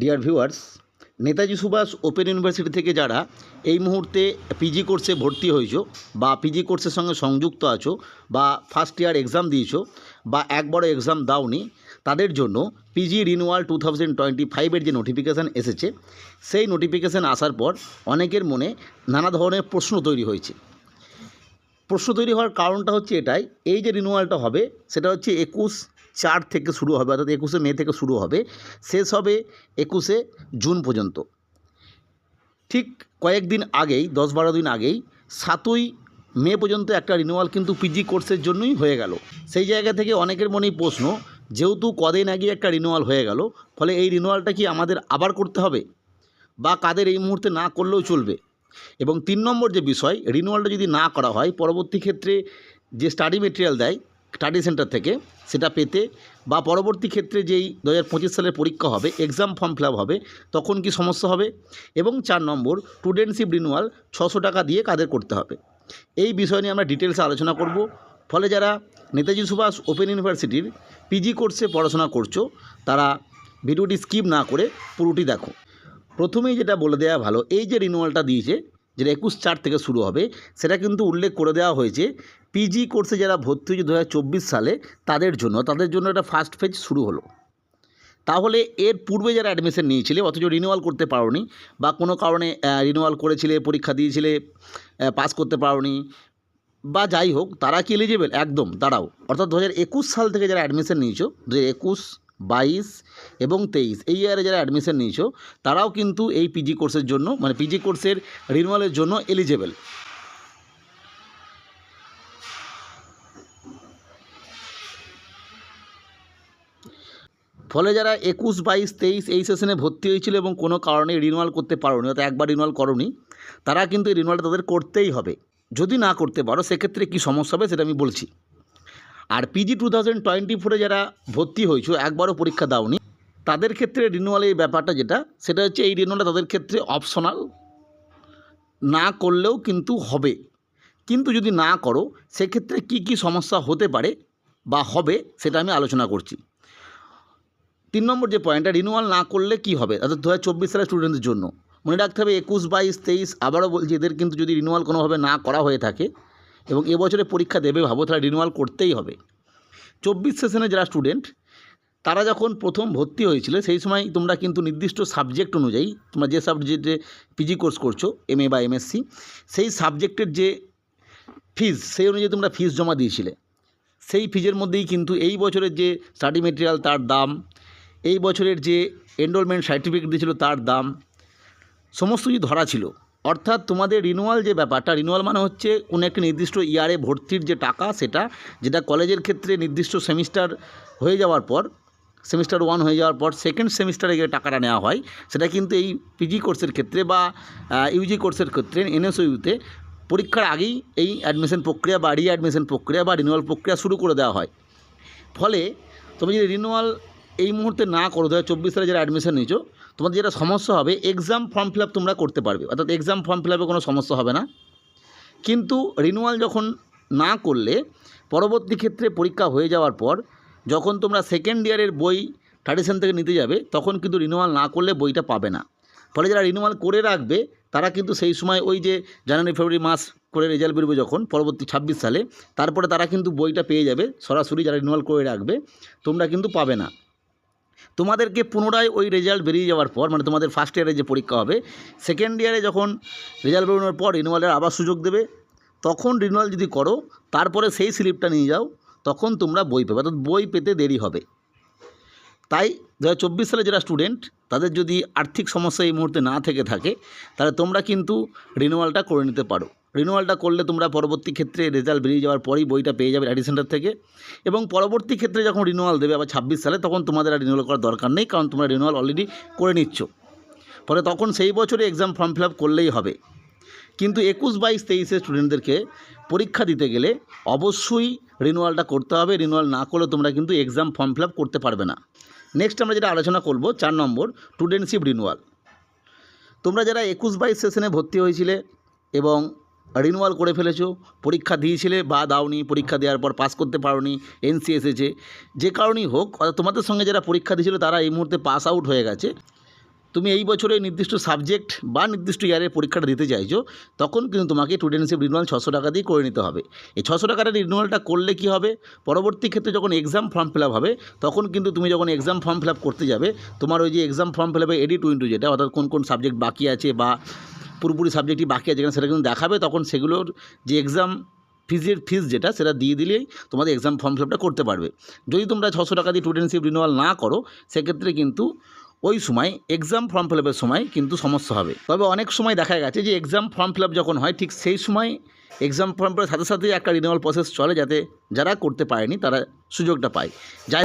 Dear viewers Netaji Subhash open university থেকে যারা এই মুহূর্তে পিজি কোর্সে ভর্তি হয়েছো বা পিজি কোর্সের সঙ্গে সংযুক্ত আছো বা ফার্স্ট ইয়ার এক্সাম দিয়েছ বা একবারও এক্সাম দাওনি, তাদের জন্য PG renewal two thousand twenty ফাইভের যে নোটিফিকেশান এসেছে, সেই নোটিফিকেশান আসার পর অনেকের মনে নানা ধরনের প্রশ্ন তৈরি হয়েছে। প্রশ্ন তৈরি হওয়ার কারণটা হচ্ছে এটাই, এই যে রিনুয়ালটা হবে, সেটা হচ্ছে একুশ চার থেকে শুরু হবে, অর্থাৎ একুশে মে থেকে শুরু হবে। শেষ হবে একুশে জুন পর্যন্ত। ঠিক কয়েকদিন আগেই, দশ বারো দিন আগেই, সাতই মে পর্যন্ত একটা রিনুয়াল কিন্তু পিজি কোর্সের জন্যই হয়ে গেল। সেই জায়গা থেকে অনেকের মনেই প্রশ্ন, যেহেতু কদিন আগে একটা রিনুয়াল হয়ে গেল, ফলে এই রিনুয়ালটা কি আমাদের আবার করতে হবে? বা কাদের এই মুহূর্তে না করলেও চলবে? এবং তিন নম্বর যে বিষয় রিনুয়ালটা যদি না করা হয়, পরবর্তী ক্ষেত্রে যে স্টাডি মেটেরিয়াল দেয় স্টাডি সেন্টার থেকে সেটা পেতে বা পরবর্তী ক্ষেত্রে যেই দু হাজার পঁচিশ সালের পরীক্ষা হবে এক্সাম ফর্ম ফিল হবে, তখন কি সমস্যা হবে? এবং চার নম্বর স্টুডেন্টশিপ রিনুয়াল ছশো টাকা দিয়ে কাদের করতে হবে? এই বিষয় নিয়ে আমরা ডিটেলসে আলোচনা করব। ফলে যারা নেতাজি সুভাষ ওপেন ইউনিভার্সিটির পিজি কোর্সে পড়াশোনা করছ, তারা ভিডিওটি স্কিপ না করে পুরোটি দেখো। প্রথমেই যেটা বলে দেওয়া ভালো, এই যে রিনুয়ালটা দিয়েছে যেটা একুশ চার থেকে শুরু হবে, সেটা কিন্তু উল্লেখ করে দেওয়া হয়েছে। পিজি কোর্সে যারা ভর্তি হয়েছে দু হাজার চব্বিশ সালে, তাদের জন্য তাদের জন্য একটা ফার্স্ট ফেজ শুরু হলো। তাহলে এর পূর্বে যারা অ্যাডমিশন নিয়েছিলে, অথচ রিনিউয়াল করতে পারোনি, বা কোনো কারণে রিনিউয়াল করেছিলে, পরীক্ষা দিয়েছিলে পাস করতে পারোনি, বা যাই হোক, তারা কি এলিজিবল একদম, দাঁড়াও। অর্থাৎ দু সাল থেকে যারা অ্যাডমিশন নিয়েছো দু হাজার একুশ বাইশ এবং তেইশ। এই ইয়ারে যারা অ্যাডমিশন নিয়েছো, তারাও কিন্তু এই পিজি কোর্সের জন্য মানে পিজি কোর্সের রিনুয়ালের জন্য এলিজেবল ফলে যারা একুশ, বাইশ, তেইশ এই সেশনে ভর্তি হয়েছিল এবং কোনো কারণে রিনুয়াল করতে পারোনি, অর্থাৎ একবার রিনিউয়াল করোনি, তারা কিন্তু এই তাদের করতেই হবে। যদি না করতে পারো, সেক্ষেত্রে কী সমস্যা হবে সেটা আমি বলছি। আর পিজি টু থাউজেন্ড টোয়েন্টি ফোরে যারা ভর্তি হয়েছো, একবারও পরীক্ষা দাওনি, তাদের ক্ষেত্রে রিনিউয়ালের এই ব্যাপারটা যেটা, সেটা হচ্ছে এই রিনিউয়ালটা তাদের ক্ষেত্রে অপশনাল না করলেও কিন্তু হবে। কিন্তু যদি না করো, সেক্ষেত্রে কি কি সমস্যা হতে পারে বা হবে, সেটা আমি আলোচনা করছি। তিন নম্বর যে পয়েন্টটা রিনুয়াল না করলে কি হবে? অর্থাৎ দু হাজার চব্বিশ সালের স্টুডেন্টদের জন্য। মনে রাখতে হবে, একুশ, বাইশ, তেইশ, আবারও বলছি, এদের কিন্তু যদি রিনিউয়াল কোনোভাবে না করা হয়ে থাকে এবং এবছরে পরীক্ষা দেবে, ভাবো তারা রিনিউয়াল করতেই হবে। চব্বিশ সেশনে যারা স্টুডেন্ট তারা যখন প্রথম ভর্তি হয়েছিল, সেই সময় তোমরা কিন্তু নির্দিষ্ট সাবজেক্ট অনুযায়ী, তোমরা যে সাবজেক্টে পিজি কোর্স করছ এম এ বা এমএসসি সেই সাবজেক্টের যে ফিজ সেই অনুযায়ী তোমরা ফিজ জমা দিয়েছিলে। সেই ফিজের মধ্যেই কিন্তু এই বছরের যে স্টাডি মেটেরিয়াল তার দাম, এই বছরের যে এনরোলমেন্ট সার্টিফিকেট দিয়েছিল তার দাম, সমস্ত কিছু ধরা ছিল। অর্থাৎ তোমাদের রিনুয়াল যে ব্যাপারটা রিনুয়াল মানে হচ্ছে কোনো একটি নির্দিষ্ট ইয়ারে ভর্তির যে টাকা সেটা, যেটা কলেজের ক্ষেত্রে নির্দিষ্ট সেমিস্টার হয়ে যাওয়ার পর সেমিস্টার ওয়ান হয়ে যাওয়ার পর সেকেন্ড সেমিস্টারে গিয়ে টাকাটা নেওয়া হয়। সেটা কিন্তু এই পিজি কোর্সের ক্ষেত্রে বা ইউজি কোর্সের ক্ষেত্রে এনএসইউতে পরীক্ষার আগেই এই অ্যাডমিশন প্রক্রিয়া বা রি অ্যাডমিশন প্রক্রিয়া বা রিনুয়াল প্রক্রিয়া শুরু করে দেওয়া হয়। ফলে তুমি যদি রিনুয়াল এই মুহূর্তে না করো, দু হাজার চব্বিশ সালে যারা অ্যাডমিশন নিয়েছো তোমাদের যেটা সমস্যা হবে এক্সাম ফর্ম ফিল তোমরা করতে পারবে। অর্থাৎ এক্সাম ফর্ম ফিল কোনো সমস্যা হবে না। কিন্তু রিনুয়াল যখন না করলে, পরবর্তী ক্ষেত্রে পরীক্ষা হয়ে যাওয়ার পর, যখন তোমরা সেকেন্ড ইয়ারের বই ট্র্যাডিশন থেকে নিতে যাবে, তখন কিন্তু রিনুয়াল না করলে বইটা পাবে না। ফলে যারা রিনুয়াল করে রাখবে, তারা কিন্তু সেই সময় ওই যে জানুয়ারি, ফেব্রুয়ারি মাস করে রেজাল্ট বেরোবে যখন, পরবর্তী ছাব্বিশ সালে, তারপরে তারা কিন্তু বইটা পেয়ে যাবে। সরাসরি যারা রিনুয়াল করে রাখবে, তোমরা কিন্তু পাবে না। তোমাদেরকে পুনরায় ওই রেজাল্ট বেরিয়ে যাওয়ার পর মানে তোমাদের ফার্স্ট ইয়ারে যে পরীক্ষা হবে সেকেন্ড ইয়ারে যখন রেজাল্ট বেরোনোর পর রিনুয়ালের আবার সুযোগ দেবে, তখন রিনুয়াল যদি করো, তারপরে সেই স্লিপটা নিয়ে যাও, তখন তোমরা বই পাবে, অর্থাৎ বই পেতে দেরি হবে। তাই দু হাজার চব্বিশ সালে যারা স্টুডেন্ট তাদের যদি আর্থিক সমস্যা এই মুহূর্তে না থেকে থাকে, তাহলে তোমরা কিন্তু রিনুয়ালটা করে নিতে পারো। রিনুয়ালটা করলে তোমরা পরবর্তী ক্ষেত্রে রেজাল্ট বেরিয়ে যাওয়ার পরেই বইটা পেয়ে যাবে আইডি সেন্টার থেকে। এবং পরবর্তী ক্ষেত্রে যখন রিনুয়াল দেবে আবার ছাব্বিশ সালে, তখন তোমাদের আর রিনুয়াল করার দরকার নেই, কারণ তোমরা রিনুয়াল অলরেডি করে নিচ্ছ। ফলে তখন সেই বছরে এক্সাম ফর্ম ফিল করলেই হবে। কিন্তু একুশ বাইশ তেইশে স্টুডেন্টদেরকে পরীক্ষা দিতে গেলে অবশ্যই রিনুয়ালটা করতে হবে। রিনুয়াল না করলে তোমরা কিন্তু এক্সাম ফর্ম ফিল করতে পারবে না। নেক্সট আমরা যেটা আলোচনা করব, চার নম্বর স্টুডেন্টশিপ রিনুয়াল তোমরা যারা একুশ বাইশ সেশনে ভর্তি হয়েছিলে এবং রিনুয়াল করে ফেলেছো, পরীক্ষা দিয়েছিলে বা দাওনি, পরীক্ষা দেওয়ার পর পাস করতে পারোনি এনসি এসেছে। যে কারণেই হোক, অর্থাৎ তোমাদের সঙ্গে যারা পরীক্ষা দিয়েছিল তারা এই মুহূর্তে পাস আউট হয়ে গেছে। তুমি এই বছরে নির্দিষ্ট সাবজেক্ট বা নির্দিষ্ট ইয়ারের পরীক্ষাটা দিতে চাইছো, তখন কিন্তু তোমাকে স্টুডেন্টশিপ রিনুয়াল ছশো টাকা দিয়ে করে নিতে হবে। এই ছশো টাকার রিনুয়ালটা করলে কি হবে? পরবর্তী ক্ষেত্রে যখন এক্সাম ফর্ম ফিল হবে, তখন কিন্তু তুমি যখন এক্সাম ফর্ম ফিল করতে যাবে, তোমার ওই যে এক্সাম ফর্ম ফিল এডি টু যেটা, অর্থাৎ কোন কোন সাবজেক্ট বাকি আছে বা পুরোপুরি সাবজেক্টই বাকি আছে কিনা সেটা কিন্তু দেখাবে, তখন সেগুলোর যে এক্সাম ফিজের ফিজ যেটা, সেটা দিয়ে দিলেই তোমাদের এক্সাম ফর্ম ফিল আপটা করতে পারবে। যদি তোমরা ছশো টাকা দিয়ে স্টুডেন্টশিপ রিনুয়াল না করো, সেক্ষেত্রে কিন্তু ওই সময় এক্সাম ফর্ম ফিল আপের সময় কিন্তু সমস্যা হবে। তবে অনেক সময় দেখা গেছে যে এক্সাম ফর্ম ফিল আপ যখন হয়, ঠিক সেই সময় এক্সাম ফর্ম ফিলের সাথে সাথে একটা রিনিউয়াল প্রসেস চলে, যাতে যারা করতে পারেনি, তারা সুযোগটা পায়। যাই